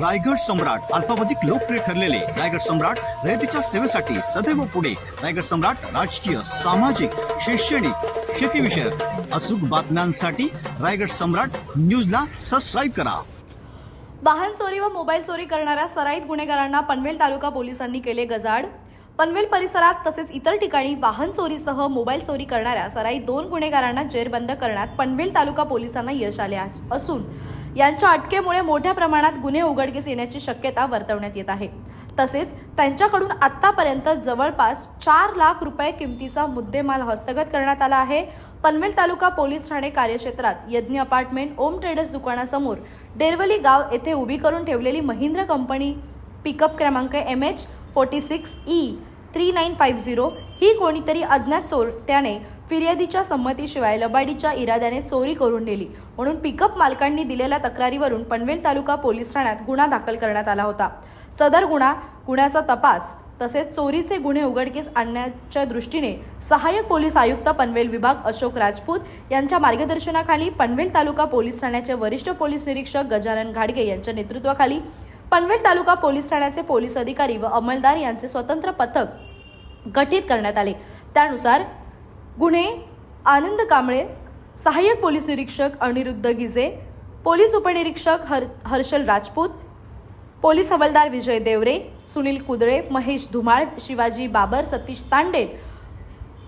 रायगड सम्राट अल्पावधिक लोकप्रिय ठरलेले रायगड सम्राट रयतेच्या सेवेसाठी सदैव पुढे. रायगड सम्राट राजकीय सामाजिक शैक्षणिक शेतीविषयक अचूक बातम्यांसाठी रायगड सम्राट न्यूजला सबस्क्राईब करा. वाहन चोरी व मोबाईल चोरी करणाऱ्या सराईत गुन्हेगारांना पनवेल तालुका पोलिसांनी केले गजाड पनवेल परिसरात तसेच इतर ठिकाणी वाहन चोरीसह मोबाईल चोरी करणाऱ्या सराई दोन गुन्हेगारांना जेरबंद करण्यात पनवेल तालुका पोलिसांना यश आले असून यांच्या अटकेमुळे मोठ्या प्रमाणात गुन्हे उघडकीस येण्याची शक्यता वर्तवण्यात येत आहे. तसेच त्यांच्याकडून आतापर्यंत जवळपास चार लाख रुपये किमतीचा मुद्देमाल हस्तगत करण्यात आला आहे. पनवेल तालुका पोलीस ठाणे कार्यक्षेत्रात यज्ञ अपार्टमेंट ओम ट्रेडर्स दुकानासमोर डेरवली गाव येथे उभी करून ठेवलेली महिंद्र कंपनी पिकअप क्रमांक M H forty six E three nine five zero ही कोणीतरी अज्ञात चोरट्याने फिर्यादीच्या संमतीशिवाय लबाडीच्या इराद्याने चोरी करून नेली. म्हणून पिकअप मालकांनी दिलेल्या तक्रारीवरून पनवेल तालुका पोलीस ठाण्यात गुन्हा दाखल करण्यात आला होता. सदर गुन्हा गुन्ह्याचा तपास तसेच चोरीचे गुन्हे उघडकीस आणण्याच्या दृष्टीने सहाय्यक पोलीस आयुक्त पनवेल विभाग अशोक राजपूत यांच्या मार्गदर्शनाखाली पनवेल तालुका पोलीस ठाण्याचे वरिष्ठ पोलीस निरीक्षक गजानन घाडगे यांच्या नेतृत्वाखाली पनवेल तालुका पोलीस ठाण्याचे पोलीस अधिकारी व अंमलदार यांचे स्वतंत्र पथक गठीत करण्यात आले. त्यानुसार गुन्हे आनंद कांबळे सहाय्यक पोलीस निरीक्षक अनिरुद्ध गिजे पोलीस उपनिरीक्षक हर हर्षल राजपूत पोलीस हवालदार विजय देवरे सुनील कुदळे महेश धुमाळ शिवाजी बाबर सतीश तांडे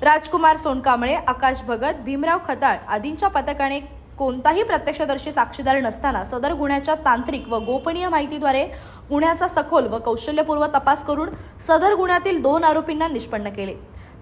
राजकुमार सोनकांबळे आकाश भगत भीमराव खताळ आदींच्या पथकाने कोणताही प्रत्यक्षदर्शी साक्षीदार नसताना सदर गुन्ह्याच्या तांत्रिक व गोपनीय माहितीद्वारे गुन्ह्याचा सखोल व कौशल्यपूर्व तपास करून सदर गुन्ह्यातील दोन आरोपींना निष्पन्न केले.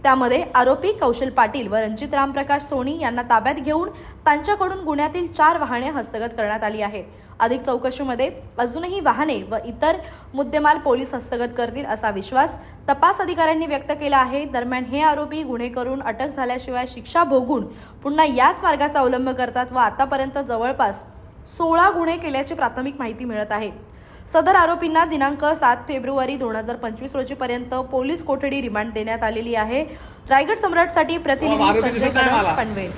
त्यामध्ये आरोपी कौशल पाटील व रणजित रामप्रकाश सोनी यांना ताब्यात घेऊन त्यांच्याकडून गुन्ह्यातील चार वाहने हस्तगत करण्यात आली आहेत. अधिक चौकशीमध्ये अजूनही वाहने व इतर मुद्देमाल पोलीस हस्तगत करतील असा विश्वास तपास अधिकाऱ्यांनी व्यक्त केला आहे. दरम्यान हे आरोपी गुन्हे करून अटक झाल्याशिवाय शिक्षा भोगून पुन्हा याच मार्गाचा अवलंब करतात व आतापर्यंत जवळपास सोळा गुन्हे केल्याची प्राथमिक माहिती मिळत आहे. सदर आरोपींना दिनांक सात फेब्रुवारी दोन हजार पंचवीस रोजीपर्यंत पोलीस कोठडी रिमांड देण्यात आलेली आहे रायगड सम्राटसाठी प्रतिनिधी संजय मला. पनवेल